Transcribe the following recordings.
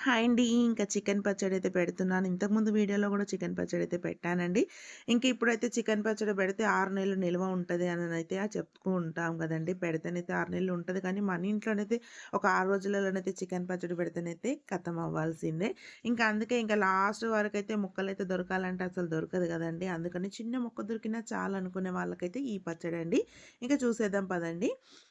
Hi అండి. ఇంకా chicken పచ్చడి అయితే పెడుతున్నాను. ఇంతకుముందు వీడియోలో కూడా చికెన్ పచ్చడి అయితే పెట్టానండి. ఇంక ఇప్పుడైతే చికెన్ పచ్చడి పెడితే ఆరు నెలలు నిల్వ ఉంటుంది అని అయితే చెప్పుతూ ఉంటాం కదండి. పెడితేనైతే ఆరు నెలలు ఉంటుంది. కానీ మన ఇంట్లోనైతే ఒక ఆరు రోజులలోనైతే చికెన్ పచ్చడి పెడితేనైతే కథం అవ్వాల్సిందే. ఇంకా అందుకే ఇంకా లాస్ట్ వరకు అయితే ముక్కలు అయితే దొరకాలంటే అసలు దొరకదు కదండి. అందుకని చిన్న ముక్క దొరికినా చాలు అనుకునే వాళ్ళకైతే ఈ పచ్చడి అండి ఇంకా చూసేద్దాం పదండి.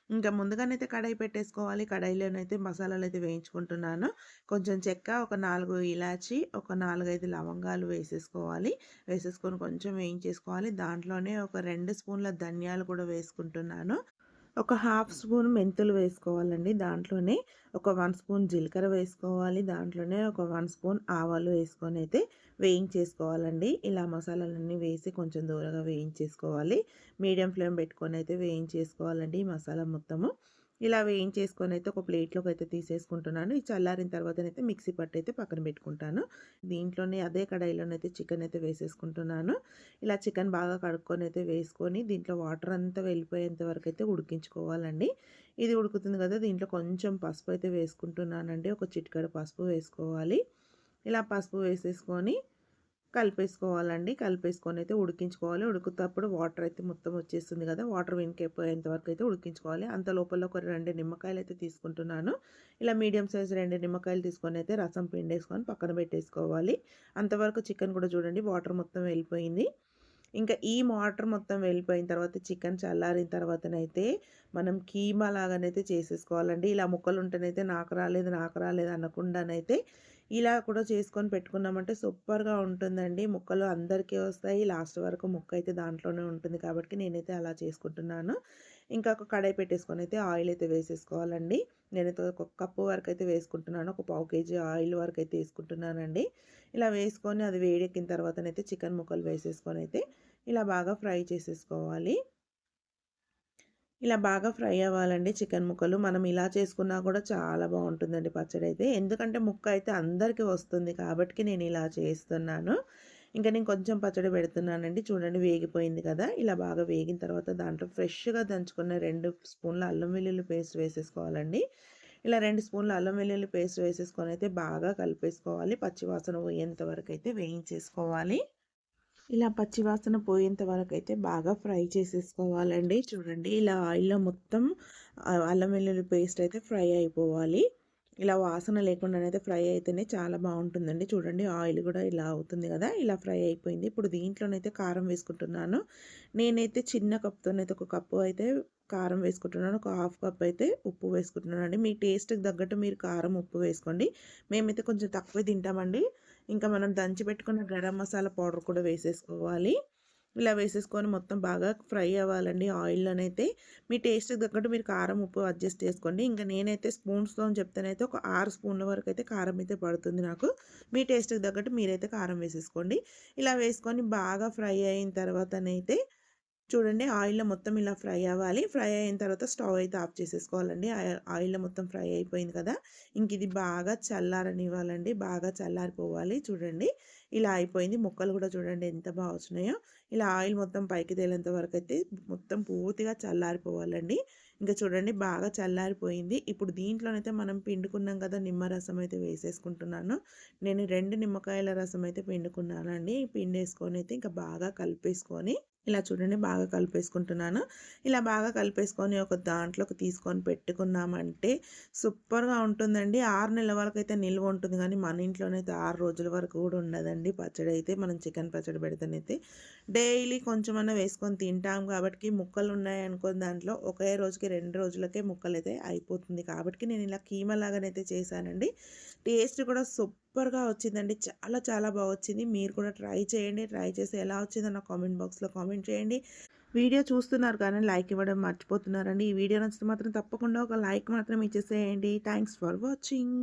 ఇంకా ముందుగానైతే కడాయి పెట్టేసుకోవాలి. కడాయిలోనైతే మసాలాలు అయితే వేయించుకుంటున్నాను. కొంచెం చెక్క ఒక నాలుగు ఇలాచి ఒక నాలుగైదు లవంగాలు వేసేసుకోవాలి. వేసేసుకొని కొంచెం వేయించేసుకోవాలి. దాంట్లోనే ఒక రెండు స్పూన్ల ధనియాలు కూడా వేసుకుంటున్నాను. ఒక హాఫ్ స్పూన్ మెంతులు వేసుకోవాలండి దాంట్లోనే. ఒక వన్ స్పూన్ జీలకర్ర వేసుకోవాలి దాంట్లోనే. ఒక వన్ స్పూన్ ఆవాలు వేసుకొని అయితే వేయించేసుకోవాలండి. ఇలా మసాలాలన్నీ వేసి కొంచెం దూరంగా వేయించేసుకోవాలి. మీడియం ఫ్లేమ్ పెట్టుకొని అయితే వేయించేసుకోవాలండి ఈ మసాలా మొత్తము. ఇలా వేయించేసుకొని అయితే ఒక ప్లేట్లోకి అయితే తీసేసుకుంటున్నాను. ఈ చల్లారిన తర్వాతనైతే మిక్సీ పట్టు అయితే పక్కన పెట్టుకుంటాను. దీంట్లోనే అదే కడాయిలోనైతే చికెన్ అయితే వేసేసుకుంటున్నాను. ఇలా చికెన్ బాగా కడుక్కొని అయితే వేసుకొని దీంట్లో వాటర్ అంతా వెళ్ళిపోయేంత వరకు అయితే ఉడికించుకోవాలండి. ఇది ఉడుకుతుంది కదా దీంట్లో కొంచెం పసుపు అయితే వేసుకుంటున్నానండి. ఒక చిటికడ పసుపు వేసుకోవాలి. ఇలా పసుపు వేసేసుకొని కలిపేసుకోవాలండి. కలిపేసుకొని అయితే ఉడికించుకోవాలి. ఉడుకుతప్పుడు వాటర్ అయితే మొత్తం వచ్చేస్తుంది కదా. వాటర్ వెనకైపోయేంత వరకు అయితే ఉడికించుకోవాలి. అంత లోపల ఒక రెండు నిమ్మకాయలు అయితే తీసుకుంటున్నాను. ఇలా మీడియం సైజ్ రెండు నిమ్మకాయలు తీసుకొని అయితే రసం పిండేసుకొని పక్కన పెట్టేసుకోవాలి. అంతవరకు చికెన్ కూడా చూడండి వాటర్ మొత్తం వెళ్ళిపోయింది. ఇంకా ఈ వాటర్ మొత్తం వెళ్ళిపోయిన తర్వాత చికెన్ చల్లారిన తర్వాతనైతే మనం కీమా లాగానైతే చేసేసుకోవాలండి. ఇలా ముక్కలు ఉంటేనైతే నాకు రాలేదు నాకు రాలేదు అనకుండానైతే ఇలా కూడా చేసుకొని పెట్టుకున్నామంటే సూపర్గా ఉంటుందండి. ముక్కలు అందరికీ వస్తాయి. లాస్ట్ వరకు ముక్క అయితే దాంట్లోనే ఉంటుంది కాబట్టి నేనైతే అలా చేసుకుంటున్నాను. ఇంకా ఒక కడాయి పెట్టేసుకొని అయితే ఆయిల్ అయితే వేసేసుకోవాలండి. నేనైతే ఒక కప్పు వరకు అయితే వేసుకుంటున్నాను. ఒక పావు కేజీ ఆయిల్ వరకు అయితే వేసుకుంటున్నానండి. ఇలా వేసుకొని అది వేడెక్కిన తర్వాతనైతే చికెన్ ముక్కలు వేసేసుకొని అయితే ఇలా బాగా ఫ్రై చేసేసుకోవాలి. ఇలా బాగా ఫ్రై అవ్వాలండి చికెన్ ముక్కలు. మనం ఇలా చేసుకున్నా కూడా చాలా బాగుంటుందండి పచ్చడి అయితే ఎందుకంటే ముక్క అయితే అందరికీ వస్తుంది కాబట్టి నేను ఇలా చేస్తున్నాను. ఇంకా నేను కొంచెం పచ్చడి పెడుతున్నానండి. చూడండి వేగిపోయింది కదా. ఇలా బాగా వేగిన తర్వాత దాంట్లో ఫ్రెష్గా దంచుకున్న రెండు స్పూన్ల అల్లం వెల్లుల్లి పేస్ట్ వేసేసుకోవాలండి. ఇలా రెండు స్పూన్ల అల్లం వెల్లుల్లి పేస్ట్ వేసేసుకొని అయితే బాగా కలిపేసుకోవాలి. పచ్చివాసన పోయేంత వరకు అయితే వేయించేసుకోవాలి. ఇలా పచ్చివాసన పోయేంత వరకు అయితే బాగా ఫ్రై చేసేసుకోవాలండి. చూడండి ఇలా ఆయిల్లో మొత్తం అల్లం వెల్లుల్లి పేస్ట్ అయితే ఫ్రై అయిపోవాలి. ఇలా వాసన లేకుండానైతే ఫ్రై అయితేనే చాలా బాగుంటుందండి. చూడండి ఆయిల్ కూడా ఇలా అవుతుంది కదా ఇలా ఫ్రై అయిపోయింది. ఇప్పుడు దీంట్లోనైతే కారం వేసుకుంటున్నాను. నేనైతే చిన్న కప్తోనైతే ఒక కప్పు అయితే కారం వేసుకుంటున్నాను. ఒక హాఫ్ కప్ అయితే ఉప్పు వేసుకుంటున్నాను అండి మీ టేస్ట్కి తగ్గట్టు మీరు కారం ఉప్పు వేసుకోండి. మేమైతే కొంచెం తక్కువ తింటామండి. ఇంకా మనం దంచి పెట్టుకున్న గరం మసాలా పౌడర్ కూడా వేసేసుకోవాలి. ఇలా వేసేసుకొని మొత్తం బాగా ఫ్రై అవ్వాలండి ఆయిల్లోనైతే. మీ టేస్ట్కి తగ్గట్టు మీరు కారం ఉప్పు అడ్జస్ట్ చేసుకోండి. ఇంకా నేనైతే స్పూన్స్తో చెప్తేనైతే ఒక ఆరు స్పూన్ల వరకు అయితే కారం అయితే పడుతుంది నాకు. మీ టేస్ట్కి తగ్గట్టు మీరైతే కారం వేసేసుకోండి. ఇలా వేసుకొని బాగా ఫ్రై అయిన తర్వాతనైతే చూడండి ఆయిల్లో మొత్తం ఇలా ఫ్రై అవ్వాలి. ఫ్రై అయిన తర్వాత స్టవ్ అయితే ఆఫ్ చేసేసుకోవాలండి. ఆయిల్లో మొత్తం ఫ్రై అయిపోయింది కదా! ఇంక ఇది బాగా చల్లారనివ్వాలండి. బాగా చల్లారిపోవాలి చూడండి. ఇలా అయిపోయింది. మొక్కలు కూడా చూడండి ఎంత బాగా వచ్చినాయో. ఇలా ఆయిల్ మొత్తం పైకి తేలేంత వరకు అయితే మొత్తం పూర్తిగా చల్లారిపోవాలండి. ఇంకా చూడండి బాగా చల్లారిపోయింది. ఇప్పుడు దీంట్లోనైతే మనం పిండుకున్నాం కదా నిమ్మరసం అయితే వేసేసుకుంటున్నాను. నేను రెండు నిమ్మకాయల రసం అయితే పిండుకున్నానండి. పిండేసుకొని అయితే ఇంకా బాగా కలిపేసుకొని ఇలా చూడండి బాగా కలిపేసుకుంటున్నాను. ఇలా బాగా కలిపేసుకొని ఒక దాంట్లోకి తీసుకొని పెట్టుకున్నామంటే సూపర్గా ఉంటుందండి. ఆరు నెలల వరకు అయితే నిల్వ ఉంటుంది కానీ మన ఇంట్లోనైతే ఆరు రోజుల వరకు కూడా ఉండదండి. పచ్చడి అయితే మనం చికెన్ పచ్చడి పెడితేనైతే. డైలీ కొంచెమన్నా వేసుకొని తింటాం కాబట్టి ముక్కలు ఉన్నాయి దాంట్లో ఒకే రోజుకి రెండు రోజులకే ముక్కలు అయితే అయిపోతుంది. కాబట్టి నేను ఇలా కీమలాగానైతే చేశానండి. టేస్ట్ కూడా సూపర్గా వచ్చిందండి. చాలా చాలా బాగా వచ్చింది. మీరు కూడా ట్రై చేయండి. ట్రై చేసి ఎలా వచ్చిందో నా కామెంట్ బాక్స్లో కామెంట్ చేయండి. వీడియో చూస్తున్నారు కానీ లైక్ ఇవ్వడం మర్చిపోతున్నారండి. ఈ వీడియో నచ్చితే మాత్రం తప్పకుండా ఒక లైక్ మాత్రం ఇచ్చేసేయండి. Thanks for watching.